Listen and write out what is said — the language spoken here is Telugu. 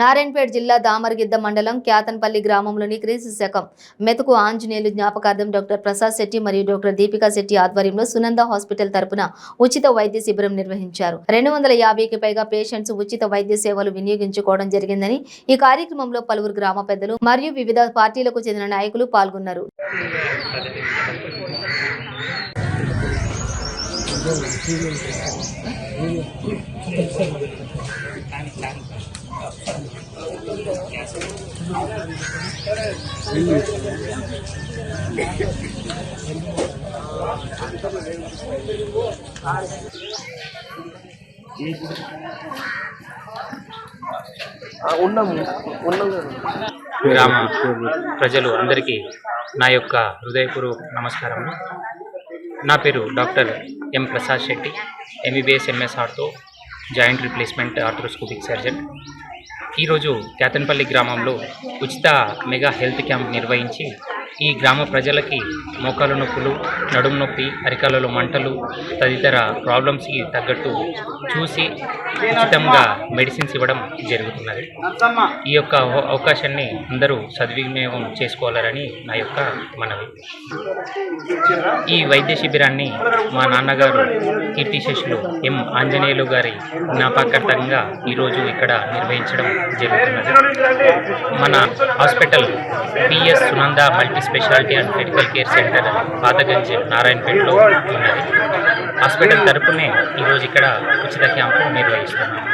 నారాయణపేట జిల్లా దామరగిద్ద మండలం క్యాతన్పల్లి గ్రామంలోని క్రీస్తు శకం. మెతుకు ఆంజనేయులు జ్ఞాపకార్థం డాక్టర్ ప్రసాద్ శెట్టి మరియు డాక్టర్ దీపికా శెట్టి ఆధ్వర్యంలో సునంద హాస్పిటల్ తరపున ఉచిత వైద్య శిబిరం నిర్వహించారు. రెండు వందల యాభైకి పైగా పేషెంట్స్ ఉచిత వైద్య సేవలు వినియోగించుకోవడం జరిగిందని ఈ కార్యక్రమంలో పలువురు గ్రామ పెద్దలు మరియు వివిధ పార్టీలకు చెందిన నాయకులు పాల్గొన్నారు. ఉన్నాము. ఉన్నాం గ్రామ ప్రజలు అందరికీ నా యొక్క హృదయపూర్వక నమస్కారము. నా పేరు doctor M Prasad Shetty MBBS MS ortho joint replacement arthroscopic surgeon. ఈరోజు కేతన్పల్లి గ్రామంలో ఉచిత మెగా హెల్త్ క్యాంప్ నిర్వహించి ఈ గ్రామ ప్రజలకి మోకాలు నొప్పులు నడుము నొప్పి అరికాలలో మంటలు తదితర ప్రాబ్లమ్స్కి తగ్గట్టు చూసి ఉచితంగా మెడిసిన్స్ ఇవ్వడం జరుగుతున్నది. ఈ యొక్క అవ- అవకాశాన్ని అందరూ సద్వినియోగం చేసుకోవాలని నా యొక్క మనవి. ఈ వైద్య శిబిరాన్ని మా నాన్నగారు కీర్తిశేషులు ఎం. ఆంజనేయులు గారి జ్ఞాపకార్థంగా ఈరోజు ఇక్కడ నిర్వహించడం జరుగుతున్నది. మన hospital PS Sunanda multi speciality and medical care centre Pathaganj నారాయణపేటలో ఉన్నది. హాస్పిటల్ తరపునే ఈరోజు ఇక్కడ ఉచిత క్యాంపు నిర్వహిస్తున్నాం.